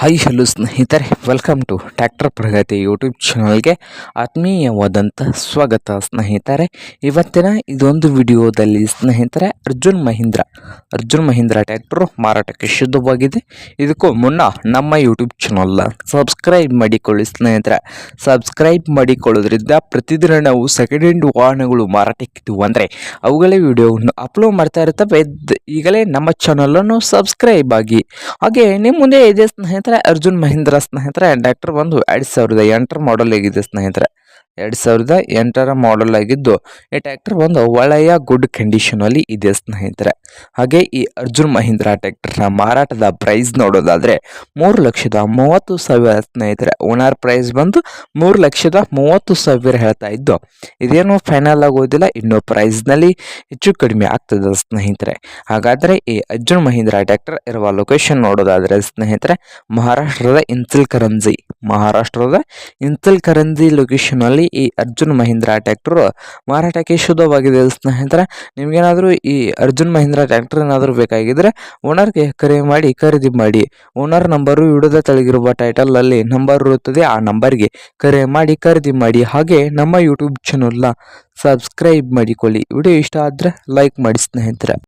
Hi hello ಸ್ನೇಹಿತರೆ. Welcome to tractor Pragati YouTube ಚಾನಲ್ಗೆ ಆತ್ಮೀಯವಾದಂಥ ಸ್ವಾಗತ ಸ್ನೇಹಿತರೆ. ಇವತ್ತಿನ ಇದೊಂದು ವಿಡಿಯೋದಲ್ಲಿ ಸ್ನೇಹಿತರೆ, ಅರ್ಜುನ್ ಮಹೀಂದ್ರ. ಅರ್ಜುನ್ ಮಹೀಂದ್ರ ಟ್ಯಾಕ್ಟ್ರು ಮಾರಾಟಕ್ಕೆ ಶುದ್ಧವಾಗಿದೆ ಇದಕ್ಕೂ ಮುನ್ನ ನಮ್ಮ ಯೂಟ್ಯೂಬ್ ಚಾನಲ್ನ ಸಬ್ಸ್ಕ್ರೈಬ್ ಮಾಡಿಕೊಳ್ಳಿ ಸ್ನೇಹಿತರೆ. ಸಬ್ಸ್ಕ್ರೈಬ್ ಮಾಡಿಕೊಳ್ಳೋದ್ರಿಂದ ಪ್ರತಿದಿನ ನಾವು ಸೆಕೆಂಡ್ ಹ್ಯಾಂಡ್ ವಾಹನಗಳು ಮಾರಾಟಕ್ಕಿದ್ದು ಅಂದರೆ ಅವುಗಳೇ ವಿಡಿಯೋವನ್ನು ಅಪ್ಲೋಡ್ ಮಾಡ್ತಾ ಇರ್ತವೆ. ಈಗಲೇ ನಮ್ಮ ಚಾನಲನ್ನು ಸಬ್ಸ್ಕ್ರೈಬ್ ಆಗಿ. ಹಾಗೆ ನಿಮ್ಮ ಮುಂದೆ ಇದೆ ಸ್ನೇಹಿತರೆ ಅರ್ಜುನ್ ಮಹೇಂದ್ರ ಸ್ನೇಹಿತರೆ ಡಾಕ್ಟರ್ ಬಂದು ಎರಡು ಸಾವಿರದ ಎಂಟರ ಮಾಡೆಲ್ ಆಗಿದೆ ಸ್ನೇಹಿತರೆ. ಎರಡು ಸಾವಿರದ ಎಂಟರ ಮಾಡಲ್ ಆಗಿದ್ದು, ಈ ಟ್ಯಾಕ್ಟರ್ ಒಂದು ಒಳ್ಳೆಯ ಗುಡ್ ಕಂಡೀಷನ್ ಅಲ್ಲಿ ಇದೆ ಸ್ನೇಹಿತರೆ. ಹಾಗೆ ಈ ಅರ್ಜುನ್ ಮಹೀಂದ್ರ ನ ಮಾರಾಟದ ಪ್ರೈಸ್ ನೋಡೋದಾದ್ರೆ ಮೂರು ಲಕ್ಷದ ಮೂವತ್ತು ಸಾವಿರ ಸ್ನೇಹಿತರೆ. ಓನರ್ ಪ್ರೈಸ್ ಬಂದು ಮೂರು ಲಕ್ಷದ ಮೂವತ್ತು ಸಾವಿರ ಹೇಳ್ತಾ ಇದ್ದು, ಇದೇನು ಫೈನಲ್ ಆಗೋದಿಲ್ಲ, ಇನ್ನು ಪ್ರೈಸ್ನಲ್ಲಿ ಹೆಚ್ಚು ಕಡಿಮೆ ಆಗ್ತದೆ ಸ್ನೇಹಿತರೆ. ಹಾಗಾದರೆ ಈ ಅರ್ಜುನ್ ಮಹೀಂದ್ರ ಟ್ಯಾಕ್ಟರ್ ಇರುವ ಲೊಕೇಶನ್ ನೋಡೋದಾದರೆ ಸ್ನೇಹಿತರೆ, ಮಹಾರಾಷ್ಟ್ರದ ಇನ್ಸಿಲ್ಕರಂಜಿ ಮಹಾರಾಷ್ಟ್ರದ ಇನ್ಸಿಲ್ಕರಂಜಿ ಲೊಕೇಶನಲ್ಲಿ ಈ ಅರ್ಜುನ್ ಮಹೀಂದ್ರಾ ಟ್ರ್ಯಾಕ್ಟರ್ ಮಾರಾಟಕ್ಕೆ ಶುದ್ಧವಾಗಿದೆ ಸ್ನೇಹಿತರೆ, ನಿಮಗೇನಾದರೂ ಈ ಅರ್ಜುನ್ ಮಹೀಂದ್ರ ಟ್ರ್ಯಾಕ್ಟರ್ ಏನಾದರೂ ಬೇಕಾಗಿದ್ದರೆ ಓನರ್ಗೆ ಕರೆ ಮಾಡಿ, ಖರೀದಿ ಮಾಡಿ. ಓನರ್ ನಂಬರು ವಿಡಿಯೋದ ತೆಳಗಿರುವ ಟೈಟಲಲ್ಲಿ ನಂಬರ್ ಇರುತ್ತದೆ, ಆ ನಂಬರ್ಗೆ ಕರೆ ಮಾಡಿ, ಖರೀದಿ ಮಾಡಿ. ಹಾಗೆ ನಮ್ಮ ಯೂಟ್ಯೂಬ್ ಚಾನಲ್ನ ಸಬ್ಸ್ಕ್ರೈಬ್ ಮಾಡಿಕೊಳ್ಳಿ. ವಿಡಿಯೋ ಇಷ್ಟ ಆದರೆ ಲೈಕ್ ಮಾಡಿ ಸ್ನೇಹಿತರೆ.